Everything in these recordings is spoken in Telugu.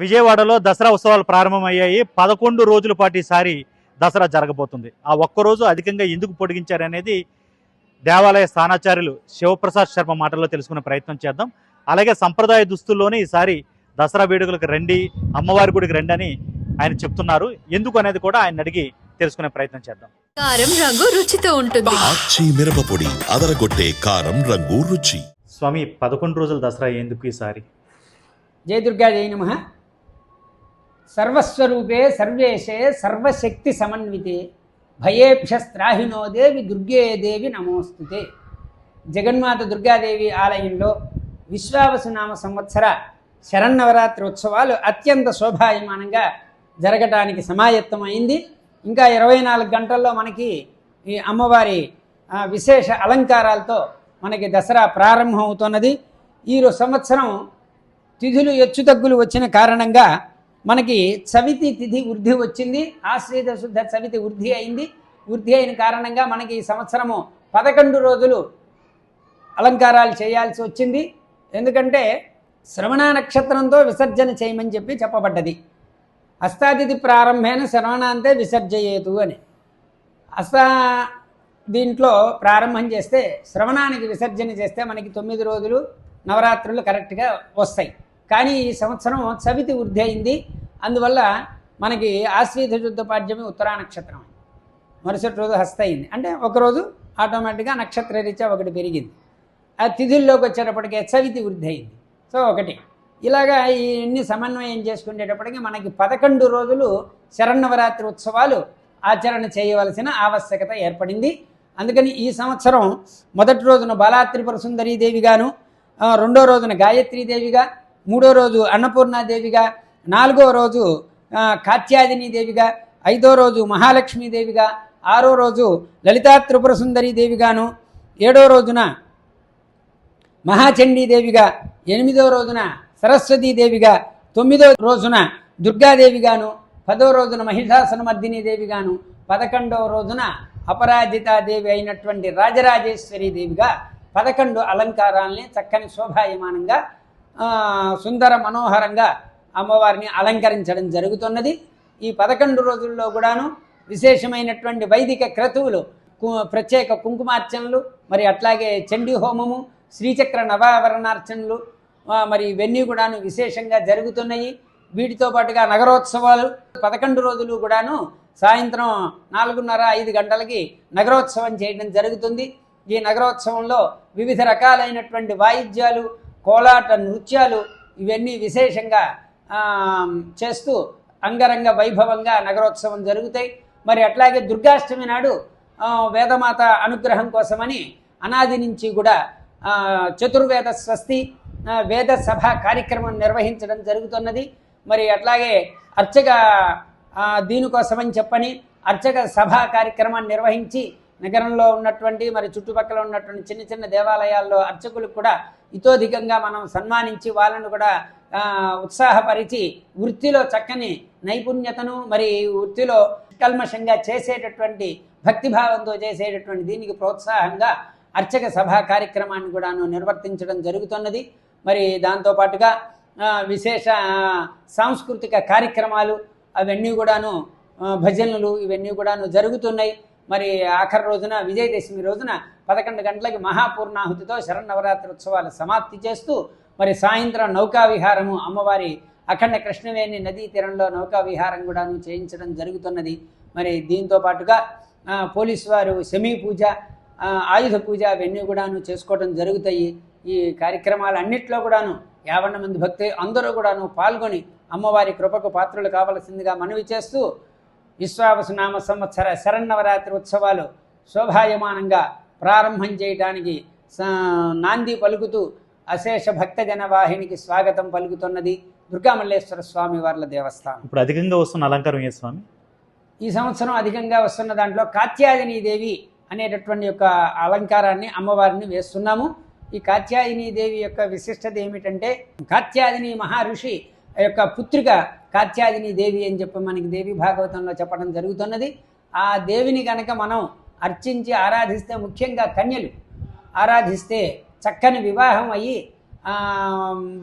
విజయవాడలో దసరా ఉత్సవాలు ప్రారంభమయ్యాయి. పదకొండు రోజుల పాటు ఈసారి దసరా జరగబోతుంది. ఆ ఒక్కరోజు అధికంగా ఎందుకు పొడిగించారనేది దేవాలయ స్థానాచార్యులు శివప్రసాద్ శర్మ మాటల్లో తెలుసుకునే ప్రయత్నం చేద్దాం. అలాగే సంప్రదాయ దుస్తుల్లోనే ఈసారి దసరా వేడుకలకు రండి అమ్మవారి గుడికి రండి అని ఆయన చెప్తున్నారు. ఎందుకు అనేది కూడా ఆయన అడిగి తెలుసుకునే ప్రయత్నం చేద్దాం. కారం రంగు రుచితో ఉంటుంది. ఆచి మిరపపొడి అదరగొట్టే కారం రంగు రుచి. స్వామి పదకొండు రోజుల దసరా ఎందుకు ఈసారి? జయ దుర్గా జయ నమ. సర్వస్వరూపే సర్వేశే సర్వశక్తి సమన్వితే భయేభ్యస్త్రాహినో దేవి దుర్గే దేవి నమోస్తుతే. జగన్మాత దుర్గాదేవి ఆలయంలో విశ్వావసునామ సంవత్సర శరన్నవరాత్రి ఉత్సవాలు అత్యంత శోభాయమానంగా జరగటానికి సమాయత్తమైంది. ఇంకా ఇరవై నాలుగు గంటల్లో మనకి ఈ అమ్మవారి విశేష అలంకారాలతో మనకి దసరా ప్రారంభం అవుతున్నది ఈ సంవత్సరం తిథులు హెచ్చుతగ్గులు వచ్చిన కారణంగా మనకి చవితి తిథి వృద్ధి వచ్చింది. ఆశ్రీత శుద్ధ చవితి వృద్ధి అయింది. వృద్ధి అయిన కారణంగా మనకి ఈ సంవత్సరము పదకొండు రోజులు అలంకారాలు చేయాల్సి వచ్చింది. ఎందుకంటే శ్రవణ నక్షత్రంతో విసర్జన చేయమని చెప్పి చెప్పబడ్డది. అష్టాతిథి ప్రారంభేన శ్రవణాంతే విసర్జయేతు అని. అస్తా దీంట్లో ప్రారంభం చేస్తే శ్రవణానికి విసర్జన చేస్తే మనకి తొమ్మిది రోజులు నవరాత్రులు కరెక్ట్గా వస్తాయి. కానీ ఈ సంవత్సరం చవితి వృద్ధి అయింది. అందువల్ల మనకి ఆశ్వీత శుద్ధ ఉత్తరా నక్షత్రం. మరుసటి రోజు హస్త అయింది. అంటే ఒకరోజు ఆటోమేటిక్గా నక్షత్ర రీత్యా ఒకటి పెరిగింది. ఆ తిథుల్లోకి వచ్చేటప్పటికే చవితి వృద్ధి అయింది. సో ఒకటి. ఇలాగా ఈ సమన్వయం చేసుకునేటప్పటికి మనకి పదకొండు రోజులు శరన్నవరాత్రి ఉత్సవాలు ఆచరణ చేయవలసిన ఆవశ్యకత ఏర్పడింది. అందుకని ఈ సంవత్సరం మొదటి రోజున బాలాత్రిపుర సుందరీదేవిగాను రెండో రోజున గాయత్రీదేవిగా మూడో రోజు అన్నపూర్ణాదేవిగా నాలుగో రోజు కాత్యాదిని దేవిగా ఐదో రోజు మహాలక్ష్మీదేవిగా ఆరో రోజు లలితా త్రిపుర సుందరీదేవిగాను ఏడో రోజున మహాచండీదేవిగా ఎనిమిదో రోజున సరస్వతీదేవిగా తొమ్మిదో రోజున దుర్గాదేవిగాను పదో రోజున మహిషాసనమర్దిని దేవిగాను పదకొండవ రోజున అపరాజితాదేవి అయినటువంటి రాజరాజేశ్వరి దేవిగా పదకొండు అలంకారాల్ని చక్కని శోభాయమానంగా సుందర మనోహరంగా అమ్మవారిని అలంకరించడం జరుగుతున్నది. ఈ పదకొండు రోజుల్లో కూడాను విశేషమైనటువంటి వైదిక క్రతువులు కు- ప్రత్యేక కుంకుమార్చనలు మరి అట్లాగే చండీ హోమము శ్రీచక్ర నవావరణార్చనలు మరి ఇవన్నీ కూడాను విశేషంగా జరుగుతున్నాయి. వీటితో పాటుగా నగరోత్సవాలు పదకొండు రోజులు కూడాను సాయంత్రం నాలుగున్నర ఐదు గంటలకి నగరోత్సవం చేయడం జరుగుతుంది. ఈ నగరోత్సవంలో వివిధ రకాలైనటువంటి వాయిద్యాలు కోలాట నృత్యాలు ఇవన్నీ విశేషంగా చేస్తూ అంగరంగ వైభవంగా నగరోత్సవం జరుగుతాయి. మరి అట్లాగే దుర్గాష్టమి నాడు వేదమాత అనుగ్రహం కోసమని అనాది నుంచి కూడా చతుర్వేద స్వస్తి వేద సభ కార్యక్రమం నిర్వహించడం జరుగుతున్నది. మరి అట్లాగే అర్చక దీనికోసమని చెప్పని అర్చక సభ కార్యక్రమాన్ని నిర్వహించి నగరంలో ఉన్నటువంటి మరి చుట్టుపక్కల ఉన్నటువంటి చిన్న చిన్న దేవాలయాల్లో అర్చకులకు కూడా ఇతోధికంగా మనం సన్మానించి వాళ్ళను కూడా ఉత్సాహపరిచి వృత్తిలో చక్కని నైపుణ్యతను మరి వృత్తిలో కల్మషంగా చేసేటటువంటి భక్తిభావంతో చేసేటటువంటి దీనికి ప్రోత్సాహంగా అర్చక సభా కార్యక్రమాన్ని కూడాను నిర్వర్తించడం జరుగుతున్నది. మరి దాంతోపాటుగా విశేష సాంస్కృతిక కార్యక్రమాలు అవన్నీ కూడాను భజనలు ఇవన్నీ కూడాను జరుగుతున్నాయి. మరి ఆఖరి రోజున విజయదశమి రోజున పదకొండు గంటలకి మహాపూర్ణాహుతితో శరణవరాత్రి ఉత్సవాలు సమాప్తి చేస్తూ మరి సాయంత్రం నౌకా విహారము అమ్మవారి అఖండ కృష్ణవేణి నదీ తీరంలో నౌకా విహారం కూడాను చేయించడం జరుగుతున్నది. మరి దీంతో పాటుగా పోలీసు వారు సెమీ పూజ ఆయుధ పూజ అవన్నీ కూడాను చేసుకోవడం జరుగుతాయి. ఈ కార్యక్రమాలన్నింటిలో కూడాను యావన్న మంది భక్తులు అందరూ కూడాను పాల్గొని అమ్మవారి కృపకు పాత్రలు కావలసిందిగా మనవి చేస్తూ విశ్వావసునామ సంవత్సర శరన్నవరాత్రి ఉత్సవాలు శోభాయమానంగా ప్రారంభం చేయటానికి నాంది పలుకుతూ అశేష భక్తజన వాహినికి స్వాగతం పలుకుతున్నది దుర్గామల్లేశ్వర స్వామి వార్ల దేవస్థానం. ఇప్పుడు అధికంగా వస్తున్న అలంకారం ఏ స్వామి? ఈ సంవత్సరం అధికంగా వస్తున్న దాంట్లో దేవి అనేటటువంటి యొక్క అలంకారాన్ని అమ్మవారిని వేస్తున్నాము. ఈ దేవి యొక్క విశిష్టత ఏమిటంటే కాత్యాయని మహర్షి యొక్క పుత్రిక కాత్యాదిని దేవి అని చెప్పి మనకి దేవి భాగవతంలో చెప్పడం జరుగుతున్నది. ఆ దేవిని కనుక మనం అర్చించి ఆరాధిస్తే ముఖ్యంగా కన్యలు ఆరాధిస్తే చక్కని వివాహం అయ్యి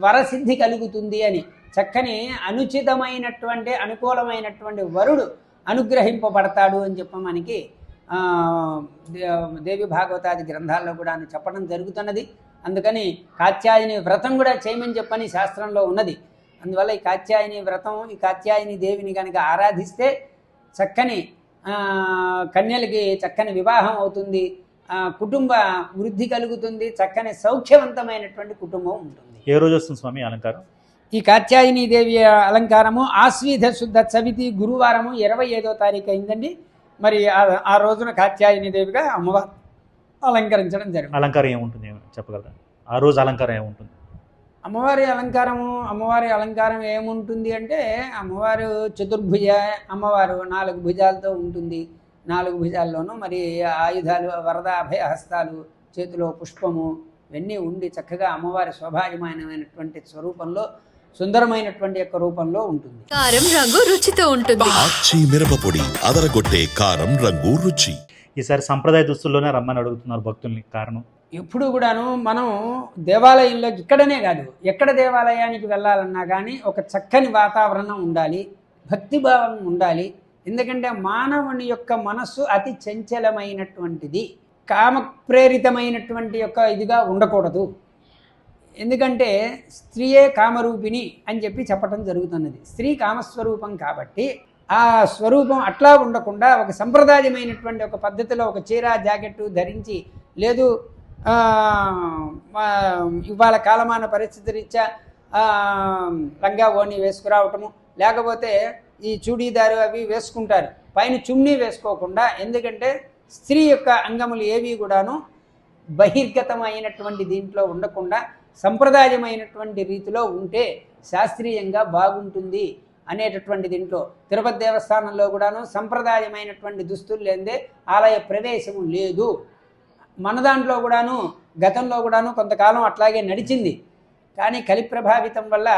వరసిద్ధి కలుగుతుంది అని చక్కని అనుచితమైనటువంటి అనుకూలమైనటువంటి వరుడు అనుగ్రహింపబడతాడు అని చెప్పి మనకి దేవి భాగవతాది గ్రంథాల్లో కూడా చెప్పడం జరుగుతున్నది. అందుకని కాత్యాయని వ్రతం కూడా చేయమని చెప్పని శాస్త్రంలో ఉన్నది. అందువల్ల ఈ కాత్యాయని వ్రతం ఈ కాత్యాయని దేవిని కనుక ఆరాధిస్తే చక్కని కన్యలకి చక్కని వివాహం అవుతుంది. కుటుంబ వృద్ధి కలుగుతుంది. చక్కని సౌఖ్యవంతమైనటువంటి కుటుంబం ఉంటుంది. ఏ రోజు వస్తుంది స్వామి అలంకారం? ఈ కాత్యాయని దేవి అలంకారము ఆశ్వీధ శుద్ధ చవితి గురువారము ఇరవై ఐదో తారీఖు అయిందండి. మరి ఆ- రోజున కాత్యాయని దేవిగా అమ్మవారు అలంకరించడం జరిగింది. అలంకారం ఏముంటుంది ఏమి చెప్పగలరా? ఆ రోజు అలంకారం ఏముంటుంది? అమ్మవారి అలంకారము అమ్మవారి అలంకారం ఏముంటుంది అంటే అమ్మవారు చతుర్భుజ అమ్మవారు నాలుగు భుజాలతో ఉంటుంది. నాలుగు భుజాల్లోనూ మరి ఆయుధాలు వరద అభయ హస్తాలు చేతిలో పుష్పము ఇవన్నీ ఉండి చక్కగా అమ్మవారి స్వభావమైనటువంటి స్వరూపంలో సుందరమైనటువంటి యొక్క రూపంలో ఉంటుంది. కారం రంగు రుచితో ఉంటుంది. ఆచి మిరపపొడి అదరగొట్టే కారం రంగు రుచి. ఈసారి సంప్రదాయ దుస్తుల్లోనే రమ్మని అడుగుతున్నారు భక్తుల్ని కారణం. ఎప్పుడు కూడాను మనం దేవాలయంలో ఇక్కడనే కాదు ఎక్కడ దేవాలయానికి వెళ్ళాలన్నా కానీ ఒక చక్కని వాతావరణం ఉండాలి భక్తిభావం ఉండాలి. ఎందుకంటే మానవుని యొక్క మనస్సు అతి చంచలమైనటువంటిది కామ ప్రేరితమైనటువంటి యొక్క ఇదిగా ఉండకూడదు. ఎందుకంటే స్త్రీయే కామరూపిణి అని చెప్పి చెప్పటం జరుగుతున్నది. స్త్రీ కామస్వరూపం కాబట్టి ఆ స్వరూపం అట్లా ఉండకుండా ఒక సంప్రదాయమైనటువంటి ఒక పద్ధతిలో ఒక చీర జాకెట్టు ధరించి లేదు ఇవాళ కాలమాన పరిస్థితి రీత్యా ఆ, లంగా ఓణి వేసుకురావటము లేకపోతే ఈ చూడీదారు అవి వేసుకుంటారు. పైన చున్నీ వేసుకోకుండా ఎందుకంటే స్త్రీ యొక్క అంగములు ఏవి కూడాను బహిర్గతమైనటువంటి దీంట్లో ఉండకుండా సంప్రదాయమైనటువంటి రీతిలో ఉంటే శాస్త్రీయంగా బాగుంటుంది అనేటటువంటి దీంట్లో. తిరుపతి దేవస్థానంలో కూడాను సంప్రదాయమైనటువంటి దుస్తులు లేదే ఆలయ ప్రవేశము లేదు. మన దాంట్లో కూడాను గతంలో కూడాను కొంతకాలం అట్లాగే నడిచింది. కానీ కలి ప్రభావితం వల్ల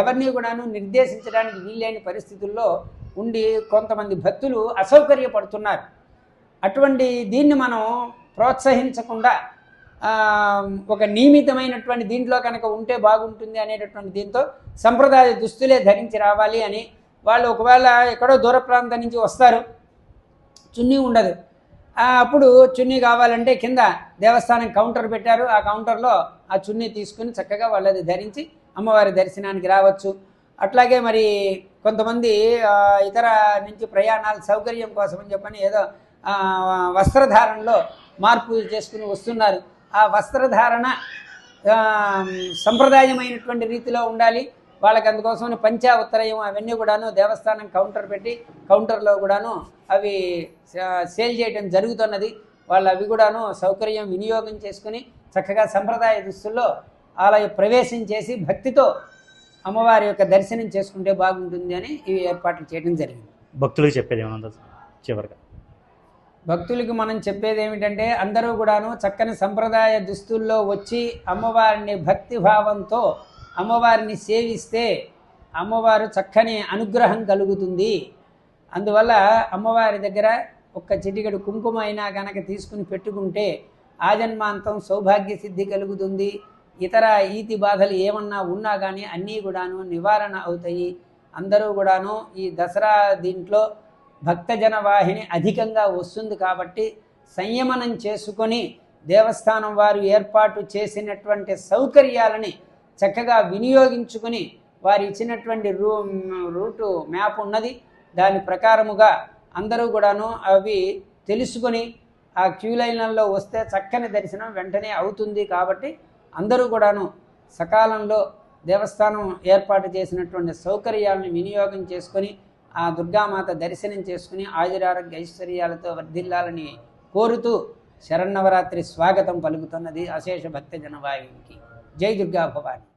ఎవరిని కూడాను నిర్దేశించడానికి వీల్లేని పరిస్థితుల్లో ఉండి కొంతమంది భక్తులు అసౌకర్యపడుతున్నారు. అటువంటి దీన్ని మనం ప్రోత్సహించకుండా ఒక నియమితమైనటువంటి దీంట్లో కనుక ఉంటే బాగుంటుంది అనేటటువంటి దీంతో సంప్రదాయ దుస్తులే ధరించి రావాలి అని వాళ్ళు ఒకవేళ ఎక్కడో దూర ప్రాంతం నుంచి వస్తారు. చున్నీ ఉండదు. అప్పుడు చున్నీ కావాలంటే కింద దేవస్థానం కౌంటర్ పెట్టారు. ఆ కౌంటర్లో ఆ చున్నీ తీసుకుని చక్కగా వాళ్ళది ధరించి అమ్మవారి దర్శనానికి రావచ్చు. అట్లాగే మరి కొంతమంది ఇతర నుంచి ప్రయాణాల సౌకర్యం కోసం అని చెప్పని ఏదో వస్త్రధారణలో మార్పు చేసుకుని వస్తున్నారు. ఆ వస్త్రధారణ సంప్రదాయమైనటువంటి రీతిలో ఉండాలి. వాళ్ళకి అందుకోసమని పంచా ఉత్తరయం అవన్నీ కూడాను దేవస్థానం కౌంటర్ పెట్టి కౌంటర్లో కూడాను అవి సేల్ చేయడం జరుగుతున్నది. వాళ్ళు అవి కూడాను సౌకర్యం వినియోగం చేసుకుని చక్కగా సంప్రదాయ దుస్తుల్లో ఆలయ ప్రవేశం చేసి భక్తితో అమ్మవారి యొక్క దర్శనం చేసుకుంటే బాగుంటుంది అని ఈ ఏర్పాట్లు చేయడం జరిగింది. భక్తులకు చెప్పేది ఏమన్నా చివరిగా. భక్తులకి మనం చెప్పేది ఏమిటంటే అందరూ కూడాను చక్కని సంప్రదాయ దుస్తుల్లో వచ్చి అమ్మవారిని భక్తి భావంతో అమ్మవారిని సేవిస్తే అమ్మవారు చక్కని అనుగ్రహం కలుగుతుంది. అందువల్ల అమ్మవారి దగ్గర ఒక్క చిటికెడు కుంకుమ అయినా కనుక తీసుకుని పెట్టుకుంటే ఆజన్మాంతం సౌభాగ్య సిద్ధి కలుగుతుంది. ఇతర ఈతి బాధలు ఏమన్నా ఉన్నా కానీ అన్నీ కూడాను నివారణ అవుతాయి. అందరూ కూడాను ఈ దసరా దీంట్లో భక్తజన వాహిని అధికంగా వస్తుంది కాబట్టి సంయమనం చేసుకొని దేవస్థానం వారు ఏర్పాటు చేసినటువంటి సౌకర్యాలని చక్కగా వినియోగించుకుని వారు ఇచ్చినటువంటి రూ రూటు మ్యాప్ ఉన్నది. దాని ప్రకారముగా అందరూ కూడాను అవి తెలుసుకొని ఆ క్యూ లైన్లలో వస్తే చక్కని దర్శనం వెంటనే అవుతుంది కాబట్టి అందరూ కూడాను సకాలంలో దేవస్థానం ఏర్పాటు చేసినటువంటి సౌకర్యాలను వినియోగం చేసుకొని ఆ దుర్గామాత దర్శనం చేసుకుని ఆయురారోగ్య ఐశ్వర్యాలతో వర్ధిల్లాలని కోరుతూ శరన్నవరాత్రి స్వాగతం పలుకుతున్నది అశేష భక్త జనవాయువుకి जय दुर्गा भवानी।